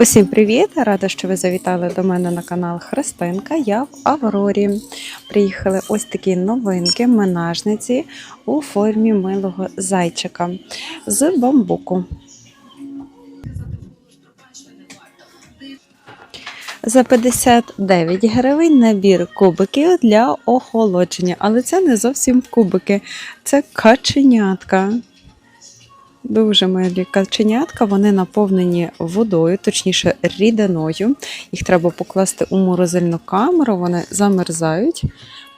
Усім привіт! Рада, що ви завітали до мене на канал Христинка. Я в Аврорі. Приїхали ось такі новинки, менажниці у формі милого зайчика з бамбуку. За 59 гривень набір кубиків для охолодження. Але це не зовсім кубики, це каченятка. Дуже милі каченятка, вони наповнені водою, точніше рідиною. Їх треба покласти у морозильну камеру, вони замерзають.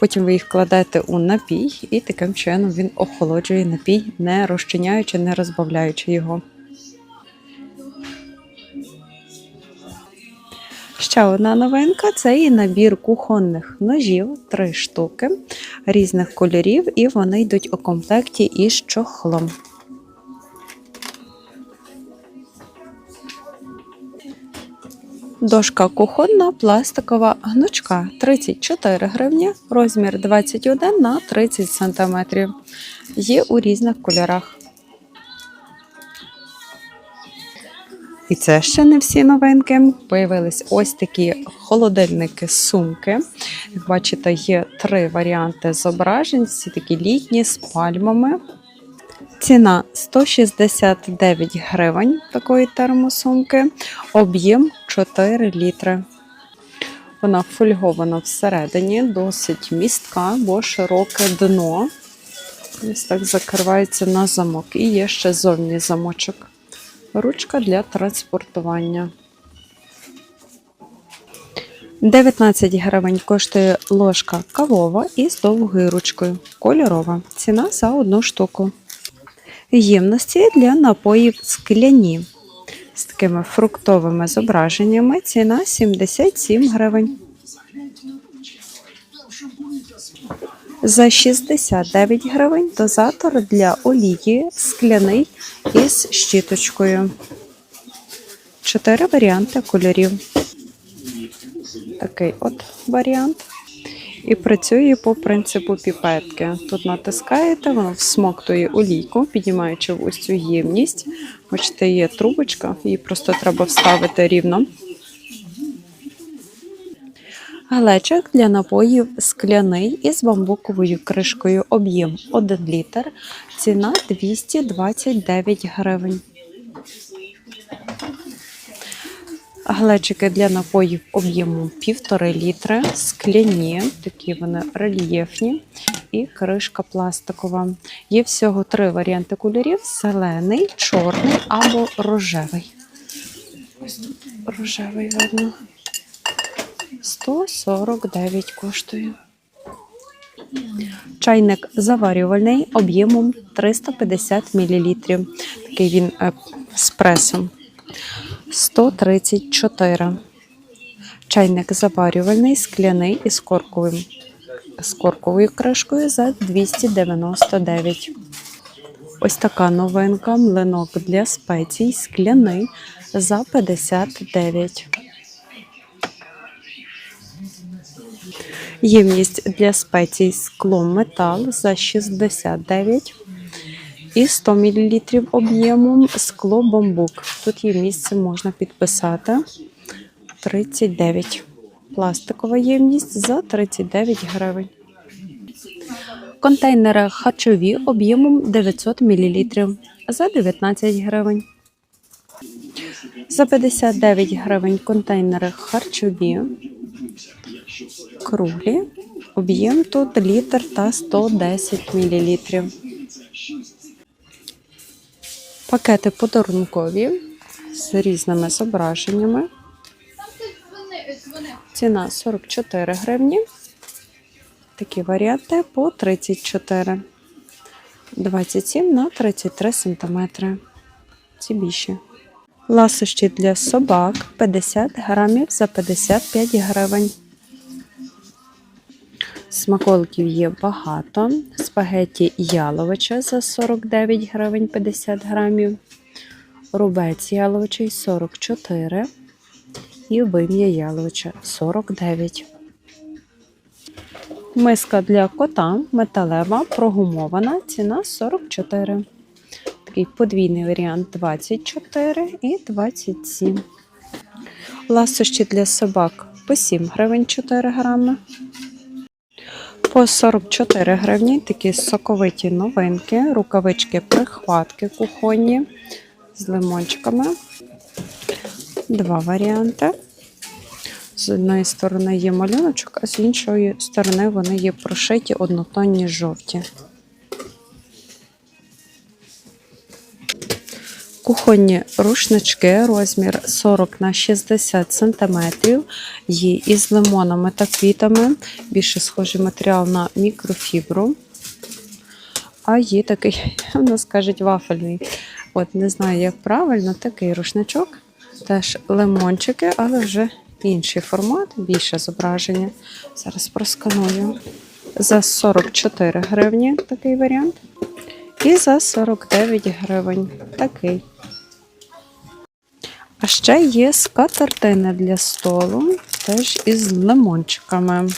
Потім ви їх кладете у напій, і таким чином він охолоджує напій, не розчиняючи, не розбавляючи його. Ще одна новинка це і набір кухонних ножів, три штуки різних кольорів, і вони йдуть у комплекті із чохлом. Дошка кухонна, пластикова гнучка 34 гривні, розмір 21 на 30 см. Є у різних кольорах. І це ще не всі новинки. Появились ось такі холодильники-сумки. Як бачите, є три варіанти зображень, всі такі літні з пальмами. Ціна 169 гривень такої термосумки, об'єм 4 літри. Вона фольгована всередині, досить містка, бо широке дно. Ось так закривається на замок. І є ще зовні замочок. Ручка для транспортування. 19 гривень коштує ложка кавова із довгою ручкою. Кольорова. Ціна за одну штуку ємності для напоїв скляні з такими фруктовими зображеннями. Ціна 77 гривень. За 69 гривень дозатор для олії скляний із щіточкою. Чотири варіанти кольорів. Такий от варіант. І працює по принципу піпетки. Тут натискаєте, воно всмоктує олійку, піднімаючи ось цю ємність. Бачите, є трубочка, її просто треба вставити рівно. Глечик для напоїв скляний із бамбуковою кришкою. Об'єм 1 літр. Ціна 229 гривень. Глечики для напоїв об'єму 1,5 літри, скляні, такі вони рельєфні, і кришка пластикова. Є всього три варіанти кольорів: зелений, чорний або рожевий. Рожевий видно. 149 коштує. Чайник заварювальний об'ємом 350 мл. Такий він е, з пресом. 134. Чайник заварювальний, скляний із корковим. З корковою кришкою за 299. Ось така новинка. Млинок для спецій скляний за 59. Ємність для спецій скло метал за 69 і 100 мл об'ємом скло бамбук. Тут є місце, можна підписати 39. Пластикова ємність за 39 гривень. Контейнери харчові об'ємом 900 мл за 19 гривень. За 59 гривень контейнери харчові. Круглі. Об'єм тут літр та 110 мл. Пакети подарункові з різними зображеннями. Ціна 44 гривні. Такі варіанти по 34. 27 на 33 сантиметри. Ці більші. Ласощі для собак 50 грамів за 55 гривень. Смаколиків є багато. Спагетті яловича за 49 гривень 50 грамів. Рубець яловичий 44. І вим'я яловича 49. Миска для кота металева, прогумована. Ціна 44. Такий подвійний варіант 24 і 27. Ласощі для собак по 7 гривень 4 грами. По 44 гривні такі соковиті новинки, рукавички прихватки кухонні з лимончиками. Два варіанти. З одної сторони є малюночок, а з іншої сторони вони є прошиті однотонні жовті. Кухонні рушнички розмір 40 на 60 см. Є із лимонами та квітами. Більше схожий матеріал на мікрофібру. А є такий, у нас кажуть, вафельний. От не знаю, як правильно, такий рушничок. Теж лимончики, але вже інший формат, більше зображення. Зараз просканую. За 44 гривні такий варіант. І за 49 гривень такий. А ще є скатертини для столу, теж із лимончиками.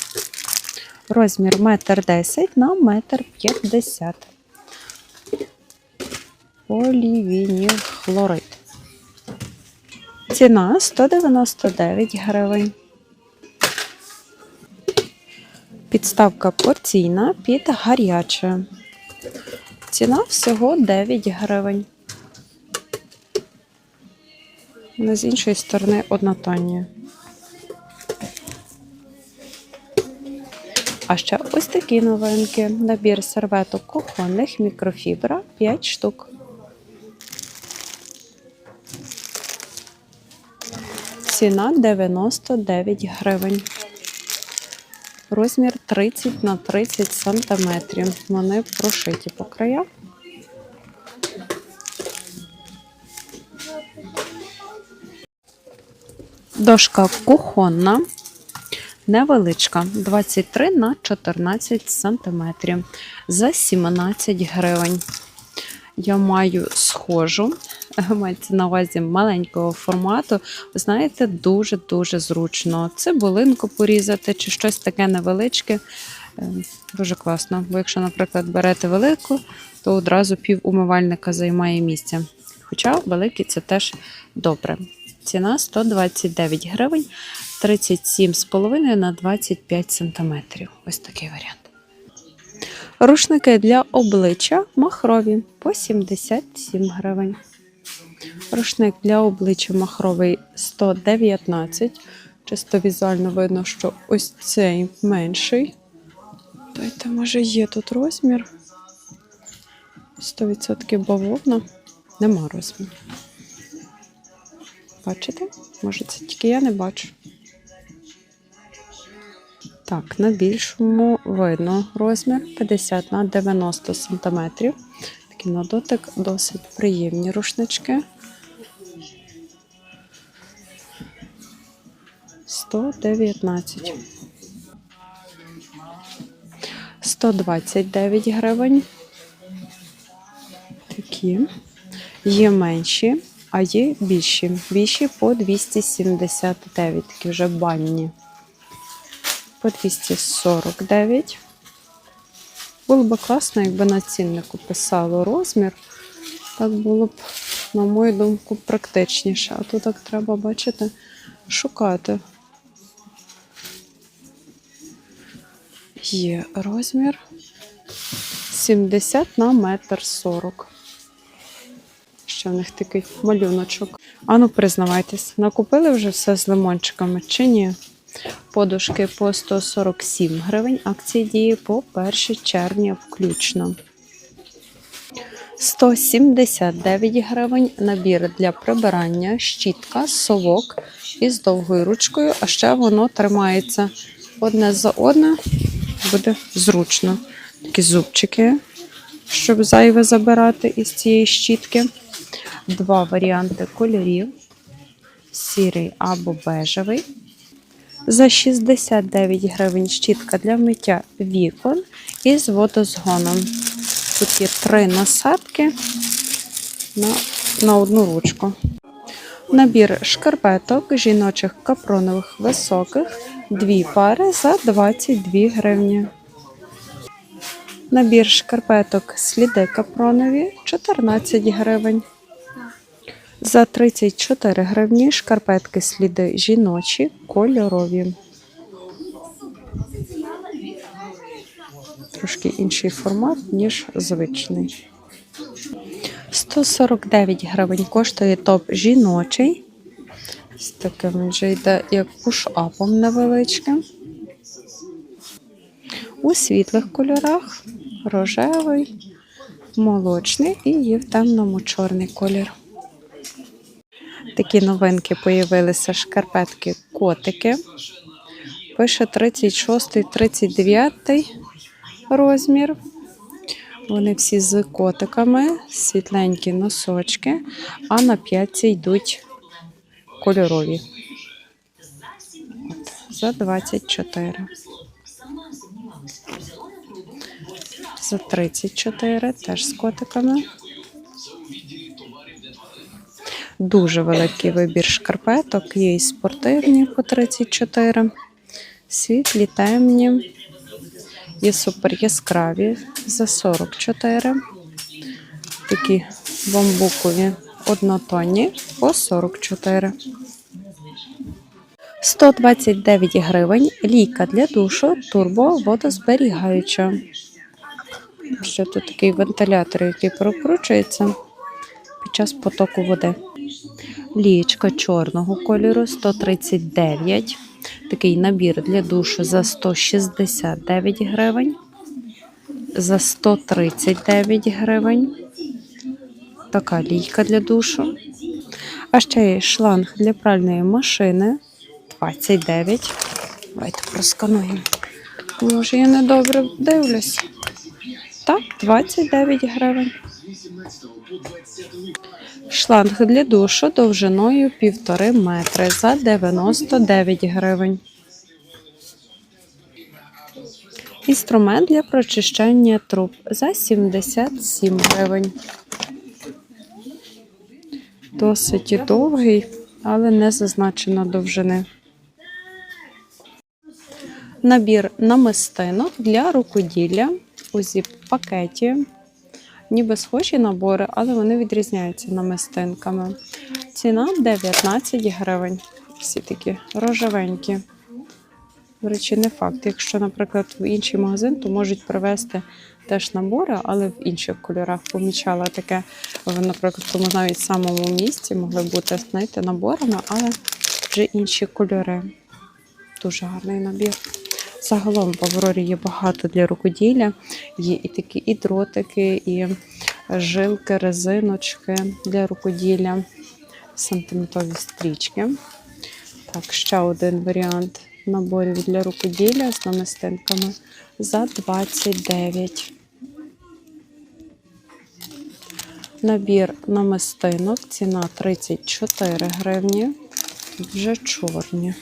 Розмір 1,10 м на 1,50 м. Полівінілхлорид. Ціна 199 гривень. Підставка порційна під гаряче. Ціна всього 9 гривень. Але з іншої сторони однотонні. А ще ось такі новинки. Набір серветок кухонних мікрофібра 5 штук. Ціна 99 гривень. Розмір 30 на 30 сантиметрів. Вони прошиті по краях. Дошка кухонна, невеличка, 23 на 14 сантиметрів за 17 гривень. Я маю схожу, мається на увазі маленького формату. Ви знаєте, дуже-дуже зручно. Цибулинку порізати чи щось таке невеличке. Е, Дуже класно. Бо якщо, наприклад, берете велику, то одразу пів умивальника займає місце. Хоча великий це теж добре. Ціна 129 гривень, 37,5 на 25 сантиметрів. Ось такий варіант. Рушники для обличчя махрові по 77 гривень. Рушник для обличчя махровий 119. Чисто візуально видно, що ось цей менший. Дайте, може, є тут розмір. 100% бавовна. Нема розміру. Бачите? Може, це тільки я не бачу. Так, на більшому видно розмір 50 на 90 см. Такі на дотик досить приємні рушнички. 119. 129 гривень. Такі. Є менші, а є більші. Більші по 279, такі вже банні. По 249. Було б класно, якби на ціннику писало розмір. Так було б, на мою думку, практичніше. А тут так треба, бачите, шукати. Є розмір 70 на метр 40. Ще в них такий малюночок. Ану, признавайтесь, накупили вже все з лимончиками чи ні? Подушки по 147 гривень. Акції дії по 1 червня включно. 179 гривень набір для прибирання, щітка, совок із довгою ручкою, а ще воно тримається одне за одне, буде зручно. Такі зубчики, щоб зайве забирати із цієї щітки. Два варіанти кольорів: сірий або бежевий. За 69 гривень щітка для миття вікон із водозгоном. Тут є три насадки на, на одну ручку. Набір шкарпеток жіночих капронових високих. Дві пари за 22 гривні. Набір шкарпеток сліди капронові 14 гривень. За 34 гривні шкарпетки сліди жіночі, кольорові. Трошки інший формат, ніж звичний. 149 гривень коштує топ жіночий. З таким він вже йде як пуш-апом невеличким. У світлих кольорах рожевий, молочний і є в темному чорний колір. Такі новинки появилися шкарпетки котики. Пише 36-39 розмір. Вони всі з котиками, світленькі носочки, а на п'ятці йдуть кольорові. От, за 24. За 34 теж з котиками. Дуже великий вибір шкарпеток. Є і спортивні по 34, світлі, темні. Є супер яскраві за 44. Такі бамбукові однотонні по 44. 129 гривень. Лійка для душу турбо водозберігаюча. Ще тут такий вентилятор, який прокручується під час потоку води. Лієчка чорного кольору 139. Такий набір для душу за 169 гривень. За 139 гривень. Така лійка для душу. А ще є шланг для пральної машини 29. Давайте проскануємо. Може, я недобре дивлюсь. Так, 29 гривень. Шланг для душу довжиною 1,5 метри за 99 гривень. Інструмент для прочищення труб за 77 гривень. Досить довгий, але не зазначено довжини. Набір намистинок для рукоділля у зіп-пакеті. Ніби схожі набори, але вони відрізняються намистинками. Ціна 19 гривень. Всі такі рожевенькі. До речі, не факт. Якщо, наприклад, в інший магазин, то можуть привезти теж набори, але в інших кольорах помічала таке. В, наприклад, в тому навіть самому місці могли бути знаєте, наборами, але вже інші кольори. Дуже гарний набір. Загалом в Аврорі є багато для рукоділля. Є і такі і дротики, і жилки, резиночки для рукоділля, сантиметрові стрічки. Так, ще один варіант наборів для рукоділля з намистинками за 29. Набір намистинок, ціна 34 гривні, вже чорні.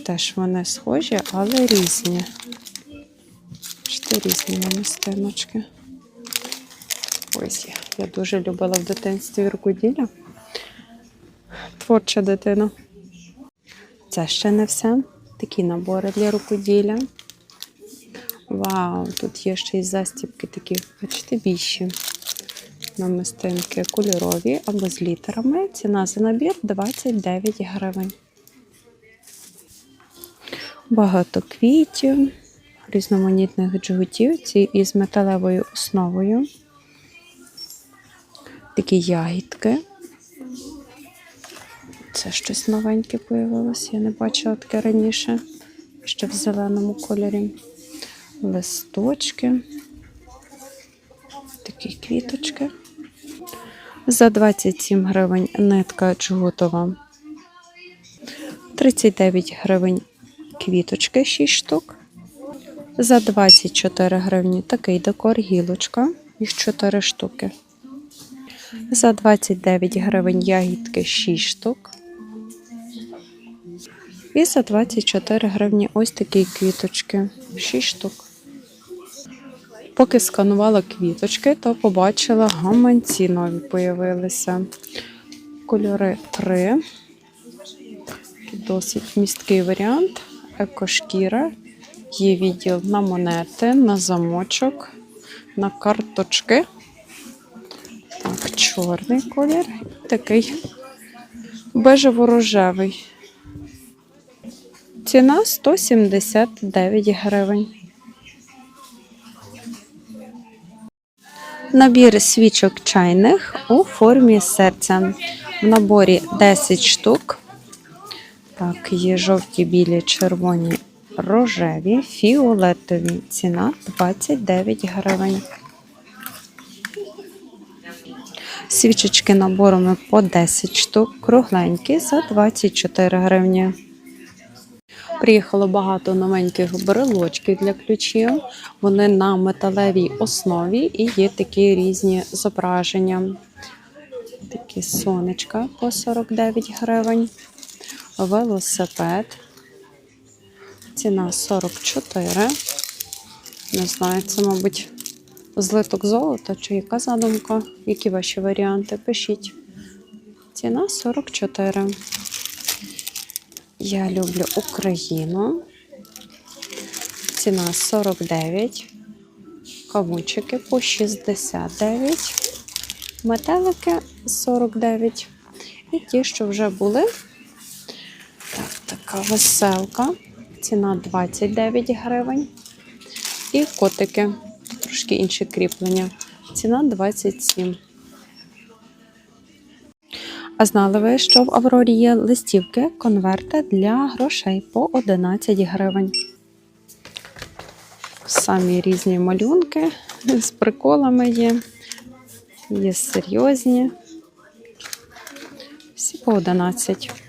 Теж вони схожі, але різні. Бачите, різні намистиночки. Ось я. Я дуже любила в дитинстві рукоділля. Творча дитина. Це ще не все. Такі набори для рукоділля. Вау, тут є ще й застібки такі, бачите, більші. Намистинки кольорові або з літерами. Ціна за набір 29 гривень. Багато квітів, різноманітних джгутів, ці із металевою основою. Такі ягідки. Це щось новеньке появилось, я не бачила таке раніше, ще в зеленому кольорі. Листочки, такі квіточки. За 27 гривень нитка джгутова. 39 гривень квіточки 6 штук. За 24 гривні такий декор гілочка, їх 4 штуки. За 29 гривень ягідки 6 штук. І за 24 гривні ось такі квіточки 6 штук. Поки сканувала квіточки, то побачила гаманці нові появилися. Кольори 3. Досить місткий варіант. Екошкіра. Є відділ на монети, на замочок. на карточки. Так, чорний колір. Такий бежево-рожевий. Ціна 179 гривень. Набір свічок чайних у формі серця. В наборі 10 штук. Так, є жовті, білі, червоні, рожеві, фіолетові. Ціна 29 гривень. Свічечки наборами по 10 штук, кругленькі за 24 гривні. Приїхало багато новеньких брелочків для ключів. Вони на металевій основі і є такі різні зображення. Такі сонечка по 49 гривень. Велосипед. Ціна 44. Не знаю, це, мабуть, злиток золота чи яка задумка? Які ваші варіанти? Пишіть. Ціна 44. Я люблю Україну. Ціна 49. Кавунчики по 69. Метелики 49. І ті, що вже були. Так, така веселка. Ціна 29 гривень. І котики. Трошки інші кріплення. Ціна 27. А знали ви, що в Аврорі є листівки, конверти для грошей по 11 гривень. Самі різні малюнки з приколами є. Є серйозні. Всі по 11.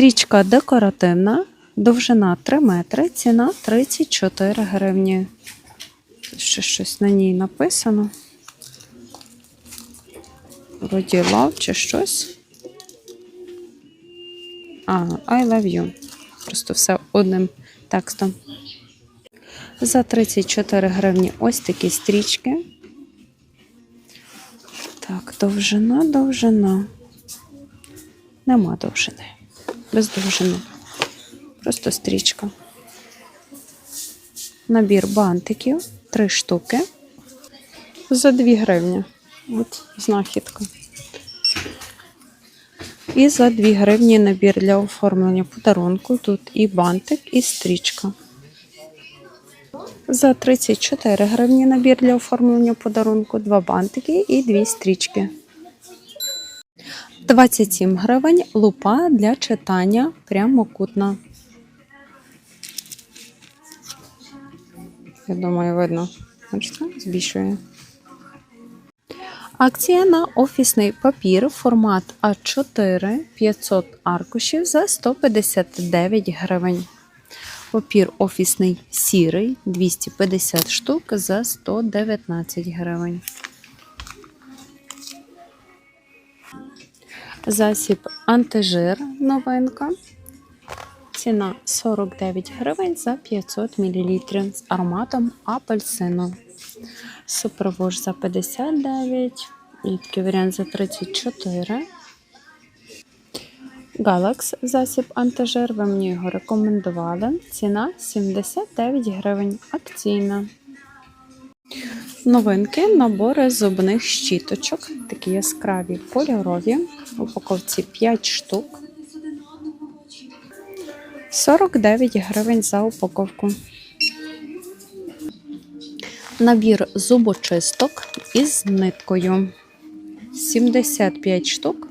Стрічка декоративна, довжина 3 метри, ціна 34 гривні. Тут ще щось на ній написано. Вроді love чи щось. А, I love you. Просто все одним текстом. За 34 гривні ось такі стрічки. Так, довжина, довжина. Нема довжини. Без довжини. Просто стрічка. Набір бантиків. Три штуки. За 2 гривні. От знахідка. І за 2 гривні набір для оформлення подарунку. Тут і бантик, і стрічка. За 34 гривні набір для оформлення подарунку, два бантики і дві стрічки. 27 гривень лупа для читання прямокутна. Я думаю, видно. Збільшує. Акція на офісний папір формат А4 500 аркушів за 159 гривень. Папір офісний сірий 250 штук за 119 гривень. Засіб антижир новинка. Ціна 49 гривень за 500 мл з ароматом апельсину. Супровож за 59 і такий варіант за 34. Галакс засіб антижир. Ви мені його рекомендували. Ціна 79 гривень. Акційна. Новинки набори зубних щіточок. Такі яскраві кольорові. В упаковці 5 штук. 49 гривень за упаковку. Набір зубочисток із ниткою. 75 штук.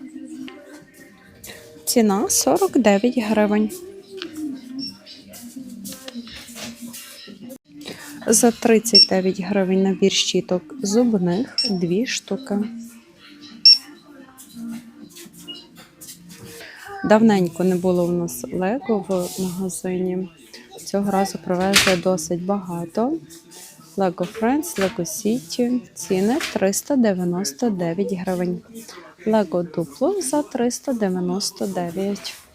Ціна 49 гривень. За 39 гривень набір щіток зубних 2 штуки. Давненько не було в нас лего в магазині. Цього разу привезли досить багато. Lego Friends, Lego City. Ціни 399 гривень. Lego Duplo за 399. Е,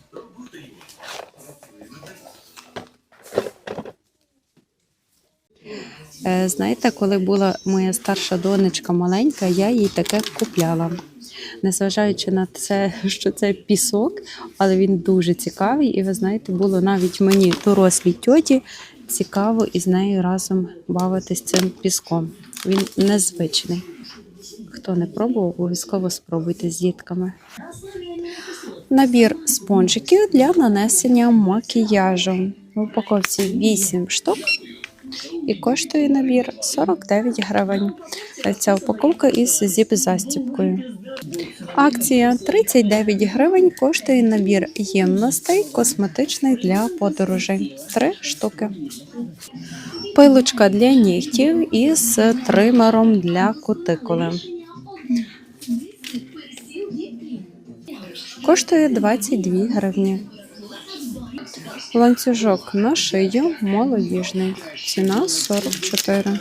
Знаєте, коли була моя старша донечка маленька, я їй таке купляла. Незважаючи на це, що це пісок, але він дуже цікавий. І ви знаєте, було навіть мені дорослій тьоті цікаво із нею разом бавитись цим піском. Він незвичний. Хто не пробував, обов'язково спробуйте з дітками. Набір спонжиків для нанесення макіяжу. В упаковці 8 штук і коштує набір 49 гривень. Ця упаковка із зіп-застіпкою. Акція 39 гривень коштує набір ємностей косметичний для подорожей. Три штуки. Пилочка для нігтів із тримером для кутикули. Коштує 22 гривні. Ланцюжок на шию молодіжний. Ціна 44.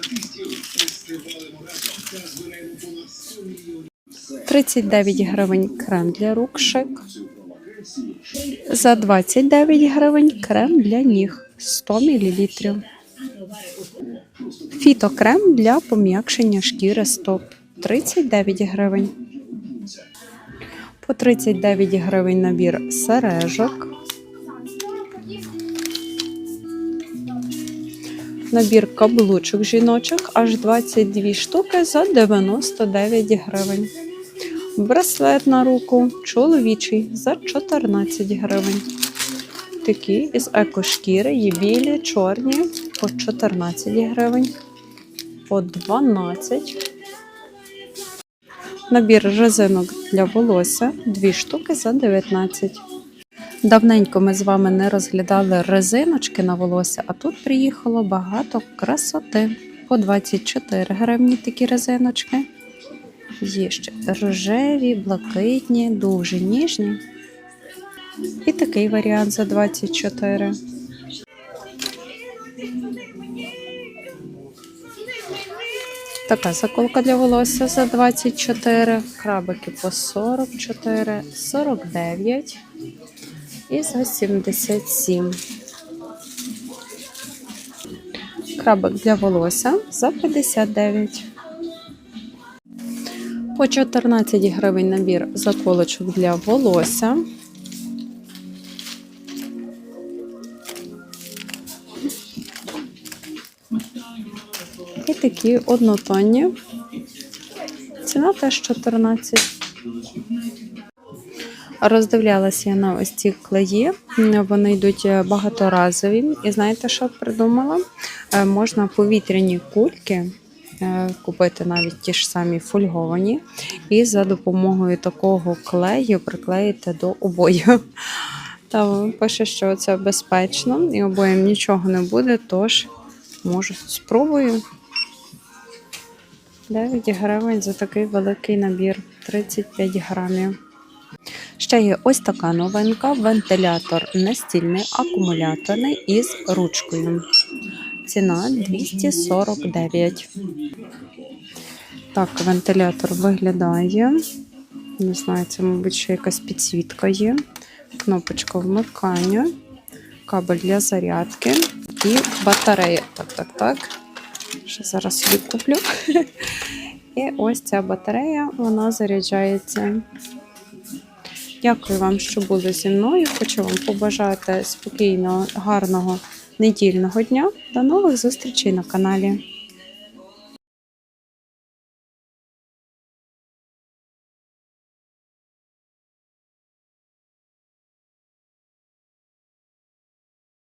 39 гривень крем для рук шик. За 29 гривень крем для ніг 100 мл. Фітокрем для пом'якшення шкіри стоп 39 гривень. По 39 гривень набір сережок. Набір каблучок жіночок аж 22 штуки за 99 гривень. Браслет на руку чоловічий за 14 гривень. Такі із екошкіри є білі, чорні по 14 гривень, по 12. Набір резинок для волосся 2 штуки за 19. Давненько ми з вами не розглядали резиночки на волосся, а тут приїхало багато красоти. По 24 гривні такі резиночки. Є ще рожеві, блакитні, дуже ніжні. І такий варіант за 24. Така заколка для волосся за 24, крабики по 44, 49 і за 77. Крабик для волосся за 59. По 14 гривень набір заколочок для волосся. І такі однотонні. Ціна теж 14. Роздивлялася я на ось ці клеї. Вони йдуть багаторазові. І знаєте, що придумала? Е, Можна повітряні кульки е, купити навіть ті ж самі фольговані, і за допомогою такого клею приклеїти до обоїв. Та пише, що це безпечно і обоєм нічого не буде, тож може спробую. 9 гривень за такий великий набір 35 грамів. Ще є ось така новинка: вентилятор настільний акумуляторний із ручкою. Ціна 249. Так, вентилятор виглядає. Не знаю, це, мабуть, ще якась підсвітка є. Кнопочка вмикання, кабель для зарядки і батарея. Так, так, так. Ще зараз собі куплю. І ось ця батарея, вона заряджається. Дякую вам, що були зі мною. Хочу вам побажати спокійного, гарного недільного дня. До нових зустрічей на каналі.